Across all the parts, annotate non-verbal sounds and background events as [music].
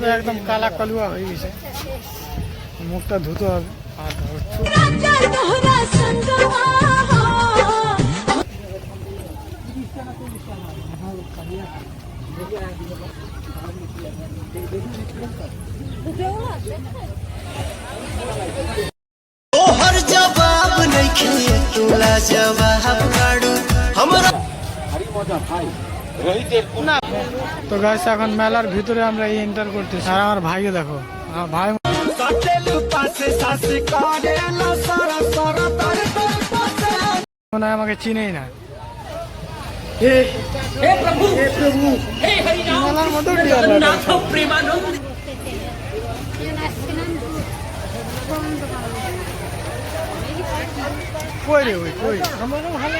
মুখটা তো একদম কালা কালুয়া হয়ে গেছে মুখটা ধুতে হবে আর ধরছো রাজা তোহরা সঙ্গমা तोहर जवाब नइखे तोला जवाब काढू हमरा তো গাছ এখন মেলার ভিতরে আমরা এই এন্টার করতেছি আর আমার ভাইকে দেখো ভাই মনে হয় আমাকে চিনেই না কই রে ওই কই আমার ভালো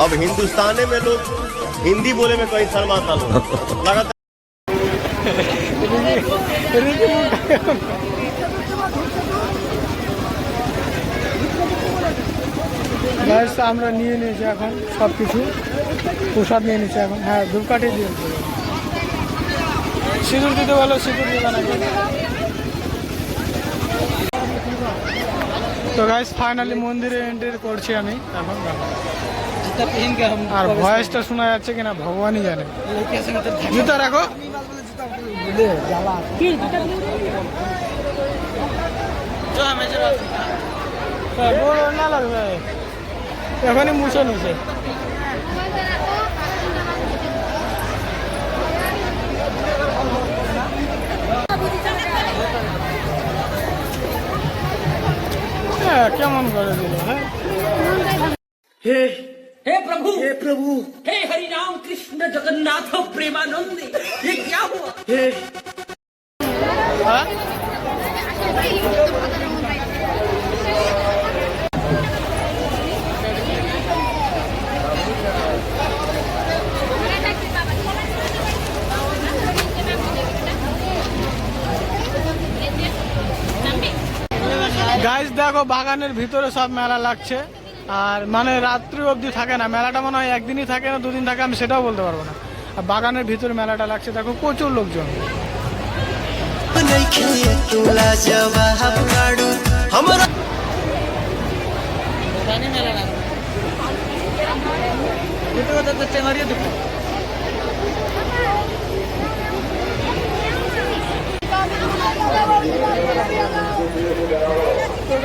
अब हिंदुस्तान में लोग हिंदी बोले में कहीं शर्माता लोग। लगातार [laughs] [laughs] আমরা নিয়ে নিয়েছি এখন সব কিছু প্রসাদ নিয়ে নিয়েছি এখন। হ্যাঁ ধূপকাঠি দিয়ে। সিঁদুর দিতে বলো, সিঁদুর না তো গাইস ফাইনালি মন্দিরে এন্ট্রি করছি আমি। এখন আর ভয়েসটা শোনা যাচ্ছে কিনা, ভগবানই জানে। জুতা রাখো। না লাগবে এখনই মুছে নিছে হ্যাঁ কেমন করে দিল হ্যাঁ हे प्रभु हे प्रभु हे हरिनाम कृष्ण जगन्नाथ प्रेमानंद ये क्या हुआ হ্যাঁ দেখো বাগানের ভিতরে সব মেলা লাগছে। আর মানে রাত্রি অবধি থাকে না। মেলাটা মনে হয় একদিনই থাকে না দুদিন থাকে আমি সেটাও বলতে পারব না। আর বাগানের ভিতরে মেলাটা লাগছে দেখো প্রচুর লোকজন। মেলা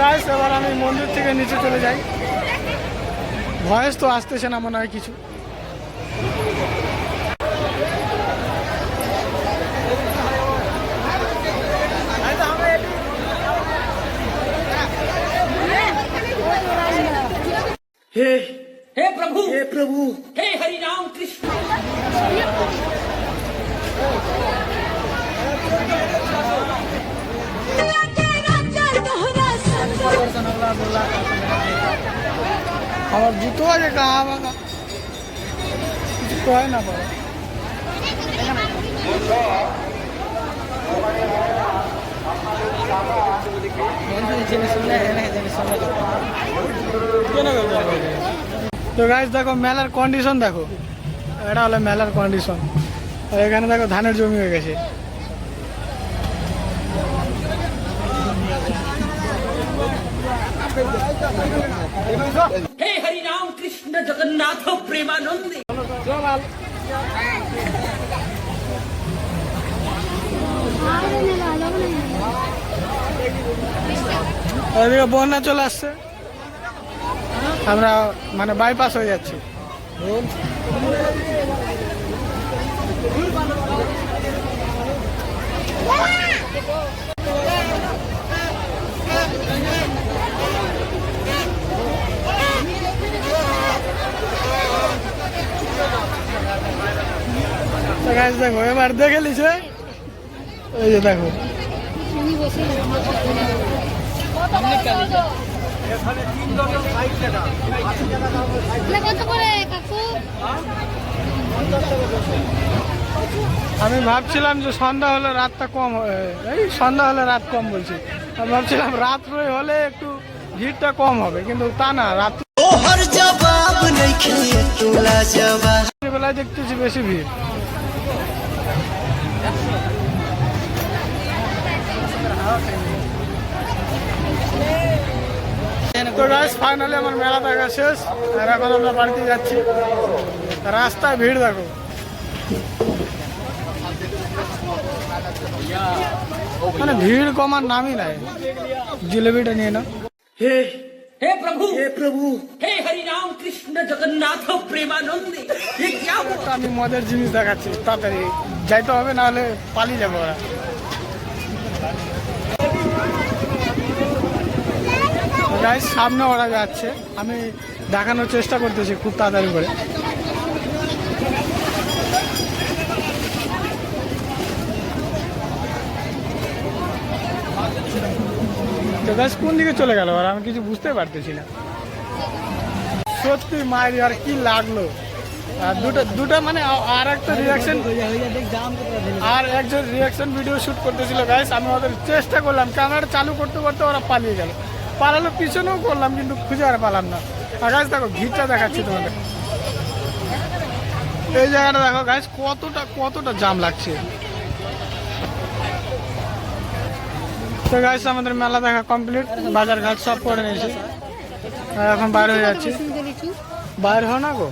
গাইস এবার আমি মন্দির থেকে নিচে চলে যাই। ভয়েস তো আসতেছে না মনে হয় কিছু। হে হে প্রভু হে প্রভু। হে হরি রাম কৃষ্ণ। আমার জুতো আছে, গা বাগা কিছু কয় না পারে তো গাছ দেখো, মেলার কন্ডিশন দেখো। এটা হলো মেলার কন্ডিশন এখানে দেখো, ধানের জমি হয়ে গেছে। কৃষ্ণ জগন্নাথ প্রেমানন্দে। বন্যা চলে আসছে। আমরা মানে বাইপাস হয়ে যাচ্ছি। গাছ দেখো এবার দেখে নিছে এই যে দেখো। আমি ভাবছিলাম যে সন্ধ্যা হলে রাতটা কম এই সন্ধ্যা হলে রাত কম বলছি। আমি ভাবছিলাম রাত হলে একটু ভিড়টা কম হবে কিন্তু তা না রাত বেলায় দেখতেছি বেশি ভিড়। তো গাছ ফাইনালি আমার মেলা দেখা শেষ আর এখন আমরা বাড়িতে যাচ্ছি রাস্তায় ভিড় দেখো মানে ভিড় কমার নামই নাই জিলেবিটা নিয়ে না हे हे प्रभु हे प्रभु हे हरि राम कृष्ण जगन्नाथ प्रेमानंद ये क्या हुआ তো আমি মদের জিনিস দেখাচ্ছি তাড়াতাড়ি যাইতে হবে না হলে পালিয়ে যাবো ওরা গাইস সামনে ওরা যাচ্ছে। আমি দেখানোর চেষ্টা করতেছি খুব তাড়াতাড়ি করে। তো গাছ কোন দিকে চলে গেল? আর আমি কিছু বুঝতে পারতেছি না। সত্যি মায়ের আর কি লাগল? আর দুটো দুটো মানে আর একটা রিয়াকশন আর একজন রিয়াকশন ভিডিও শুট করতেছিল গাইস আমি ওদের চেষ্টা করলাম। ক্যামেরা চালু করতে করতে ওরা পালিয়ে গেল। পালালো পিছনেও করলাম, কিন্তু খুঁজে আর পালাম না। আর গাছ দেখো, ভিড়টা দেখাচ্ছি তোমাদের। এই জায়গাটা দেখো গাছ কতটা কতটা জাম লাগছে। তো গাছ আমাদের মেলা দেখা কমপ্লিট বাজার ঘাট সব করে নিয়েছি। এখন বাইরে হয়ে যাচ্ছি। বাইরে হো না গো।